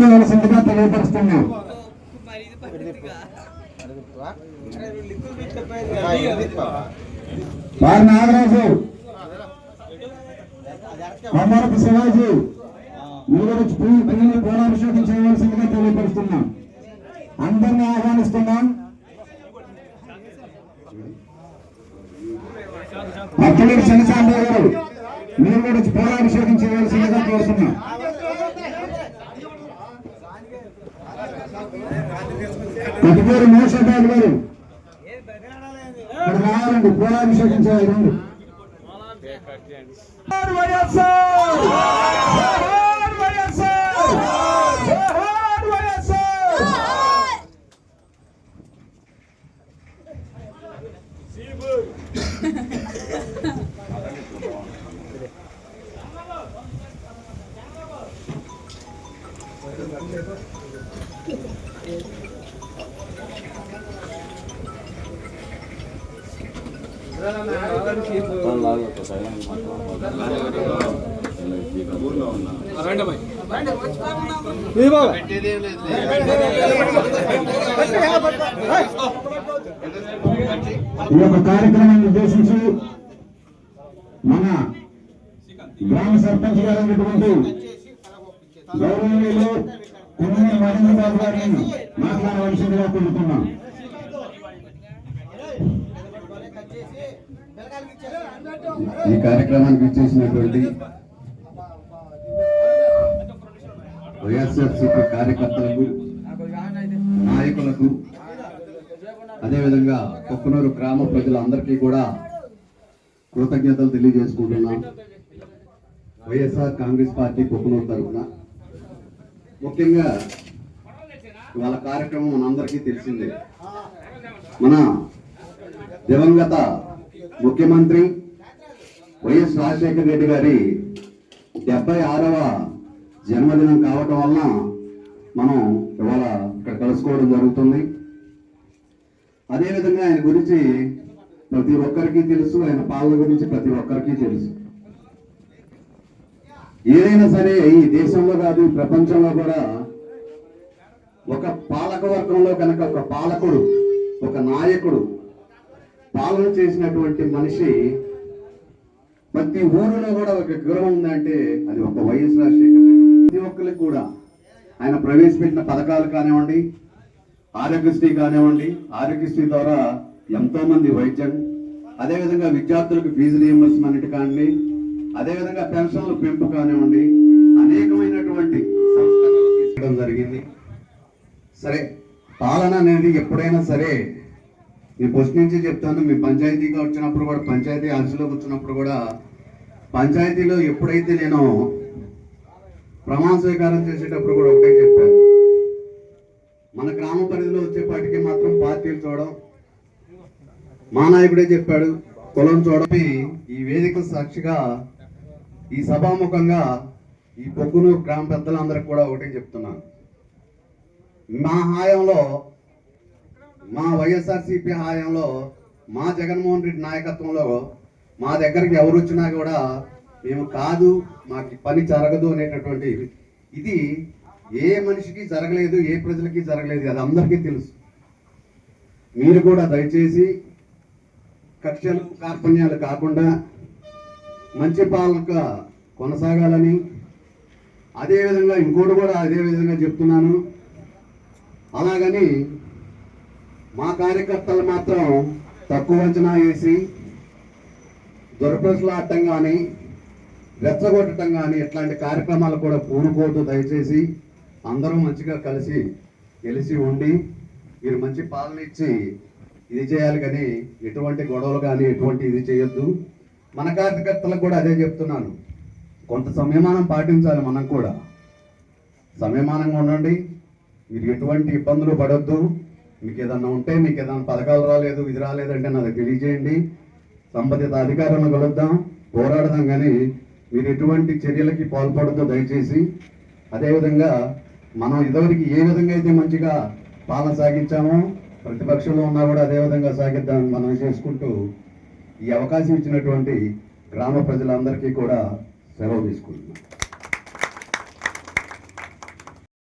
అందజేయవలసిందిగా తెలియపరుస్తున్నాం వారి నాగరాజు. కొమ్మరపు శివాజీ. మీరు పిల్లల్ని పూలాభిషేకం చేయవలసిందిగా తెలియపరుస్తున్నాం. అందరినీ ఆహ్వానిస్తున్నాం. అఖిలేడు శనిసాంబయ్య గారు మీరు కూడా వచ్చి పూలాభిషేకం చేయవలసిందిగా కోరుతున్నాం. కటిపూరి మోషబాబు గారు రావాలండి పూలాభిషేకం చేయాలి రండి. ఈ యొక్క కార్యక్రమాన్ని ఉద్దేశించి మన గ్రామ సర్పంచ్ గారు అయినటువంటి గౌరవనీయులు కుమ్మని మహేంద్రబాబు గారిని మాట్లాడవలసిందిగా కోరుతున్నాం. ఈ కార్యక్రమానికి ఇచ్చేసినటువంటి వైఎస్ఆర్సీపీ కార్యకర్తలకు నాయకులకు అదేవిధంగా కొక్కనూరు గ్రామ ప్రజలందరికీ కూడా కృతజ్ఞతలు తెలియజేసుకుంటున్నాం. వైఎస్ఆర్ కాంగ్రెస్ పార్టీ కొక్కనూరు తరఫున. ముఖ్యంగా వాళ్ళ కార్యక్రమం మనందరికీ తెలిసిందే. మన దివంగత ముఖ్యమంత్రి వైఎస్ రాజశేఖర రెడ్డి గారి డెబ్బై ఆరవ జన్మదినం కావటం వలన మనం ఇవాళ ఇక్కడ కలుసుకోవడం జరుగుతుంది. అదేవిధంగా ఆయన గురించి ప్రతి ఒక్కరికి తెలుసు ఆయన పాలన గురించి ప్రతి ఒక్కరికి తెలుసు. ఏదైనా సరే ఈ దేశంలో కాదు ప్రపంచంలో కూడా ఒక పాలక వర్గంలో కనుక ఒక పాలకుడు ఒక నాయకుడు పాలన చేసినటువంటి మనిషి ప్రతి ఊరిలో కూడా ఒక గృహం ఉందంటే అది ఒక వైఎస్ రాజశేఖర్ ప్రతి ఒక్కరికి కూడా ఆయన ప్రవేశపెట్టిన పథకాలు కానివ్వండి ఆరోగ్యశ్రీ కానివ్వండి ఆరోగ్యశ్రీ ద్వారా ఎంతో మంది వైద్యం అదేవిధంగా విద్యార్థులకు ఫీజు రియంబర్స్మెంట్ కానివ్వండి అదేవిధంగా పెన్షన్ల పెంపు కానివ్వండి అనేకమైనటువంటి సంస్కరణలు తీసుకోవడం జరిగింది. సరే పాలన అనేది ఎప్పుడైనా సరే నేను ఫస్ట్ నుంచి చెప్తాను మీ పంచాయతీగా వచ్చినప్పుడు కూడా పంచాయతీ ఆఫీసులోకి వచ్చినప్పుడు కూడా పంచాయతీలో ఎప్పుడైతే నేను ప్రమాణ స్వీకారం చేసేటప్పుడు కూడా ఒకటే చెప్పాను. మన గ్రామ పరిధిలో వచ్చేపాటికి మాత్రం పార్టీలు చూడడం మా నాయకుడే చెప్పాడు కులం చూడమి ఈ వేదిక సాక్షిగా ఈ సభాముఖంగా ఈ పొగ్గునూరు గ్రామ పెద్దలందరికీ కూడా ఒకటే చెప్తున్నాను. మా హాయంలో మా వైఎస్ఆర్సీపీ హాయంలో మా జగన్మోహన్ రెడ్డి నాయకత్వంలో మా దగ్గరికి ఎవరు వచ్చినా కూడా మేము కాదు మాకు పని జరగదు అనేటటువంటి ఇది ఏ మనిషికి జరగలేదు ఏ ప్రజలకి జరగలేదు అది అందరికీ తెలుసు. మీరు కూడా దయచేసి కక్షలు కార్పణ్యాలు కాకుండా మంచి పాలక కొనసాగాలని అదేవిధంగా ఇంకోటి కూడా అదే విధంగా చెప్తున్నాను. అలాగని మా కార్యకర్తలు మాత్రం తక్కువ అంచనా వేసి దురప్రసలాడటం కానీ రెచ్చగొట్టడం కానీ ఇట్లాంటి కార్యక్రమాలు కూడా పూనుకోవద్దు దయచేసి అందరూ మంచిగా కలిసి గెలిచి ఉండి మీరు మంచి పాలన ఇచ్చి ఇది చేయాలి కానీ ఎటువంటి గొడవలు కానీ ఎటువంటి ఇది చేయొద్దు. మన కార్యకర్తలకు కూడా అదే చెప్తున్నాను. కొంత సంయమానం పాటించాలి మనం కూడా. సంయమానంగా ఉండండి. మీరు ఎటువంటి ఇబ్బందులు పడొద్దు. మీకు ఏదన్నా ఉంటే మీకు ఏదైనా పథకాలు రాలేదు ఇది రాలేదంటే నాకు తెలియజేయండి. సంబంధిత అధికారులను కలుద్దాం పోరాడదాం కానీ మీరు ఎటువంటి చర్యలకి పాల్పడద్దు దయచేసి. అదేవిధంగా మనం ఇదివరకు ఏ విధంగా అయితే మంచిగా పాలన సాగించామో ప్రతిపక్షంలో ఉన్నా కూడా అదే విధంగా సాగిద్దాం మనం చేసుకుంటూ ఈ అవకాశం ఇచ్చినటువంటి గ్రామ ప్రజలందరికీ కూడా సెలవు తీసుకుంటున్నాం.